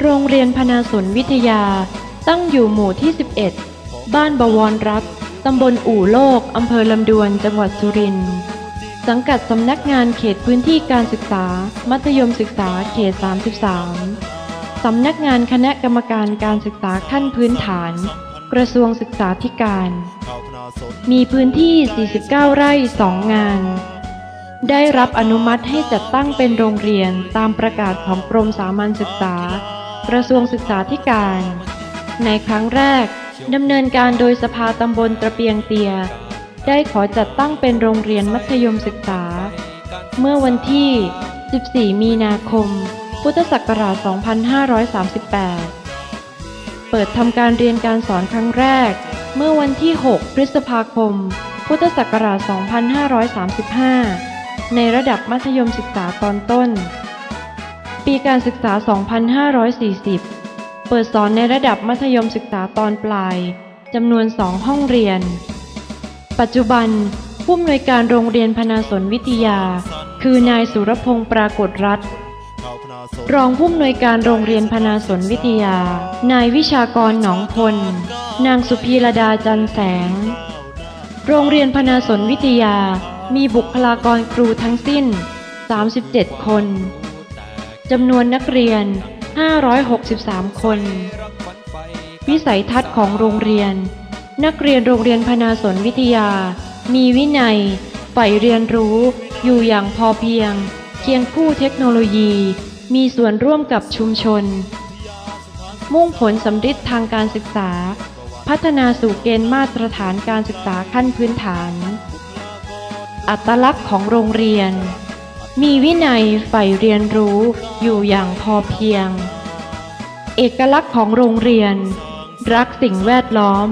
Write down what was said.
โรงเรียนพนาสนวิทยา ตั้งอยู่หมู่ที่ 11 บ้านบวรรัตตำบลอู่โลก อำเภอลำดวน จังหวัดสุรินทร์ สังกัดสำนักงานเขตพื้นที่การศึกษา มัธยมศึกษาเขต 33 สำนักงานคณะกรรมการการศึกษาขั้นพื้นฐาน กระทรวงศึกษาธิการ มีพื้นที่ 49 ไร่ 2 งาน ได้รับอนุมัติให้จัดตั้งเป็นโรงเรียนตามประกาศของกรมสามัญศึกษา กระทรวงศึกษาธิการ ในครั้งแรกดำเนินการโดยสภาตำบลตระเปียงเตีย ได้ขอจัดตั้งเป็นโรงเรียนมัธยมศึกษา เมื่อวันที่ 14 มีนาคม พุทธศักราช 2538 เปิดทำการเรียนการสอนครั้งแรก เมื่อวันที่ 6 พฤษภาคม พุทธศักราช 2535 ในระดับมัธยมศึกษาตอนต้น ปีการศึกษา 2540 เปิดสอนในระดับมัธยมศึกษาตอนปลายจำนวน 2 ห้องเรียน ปัจจุบันผู้อำนวยการโรงเรียนพนาสนวิทยา คือนายสุรพงศ์ปรากฏรัฐ รองผู้อำนวยการโรงเรียนพนาสนวิทยา นายวิชากรหนองพล นางสุพีรดาจันแสง โรงเรียนพนาสนวิทยา มีบุคลากรครูทั้งสิ้น 37 คน จำนวนนักเรียน 563 คน วิสัยทัศน์ของโรงเรียน นักเรียนโรงเรียนพนาสนวิทยา มีวินัย ใฝ่เรียนรู้ อยู่อย่างพอเพียง เคียงคู่เทคโนโลยี มีส่วนร่วมกับชุมชน มุ่งผลสำฤทธิ์ทางการศึกษา พัฒนาสู่เกณฑ์มาตรฐานการศึกษาขั้นพื้นฐาน อัตลักษณ์ของโรงเรียน มีวินัยใฝ่เรียนรู้อยู่อย่างพอเพียง เอกลักษณ์ของโรงเรียน รักสิ่งแวดล้อม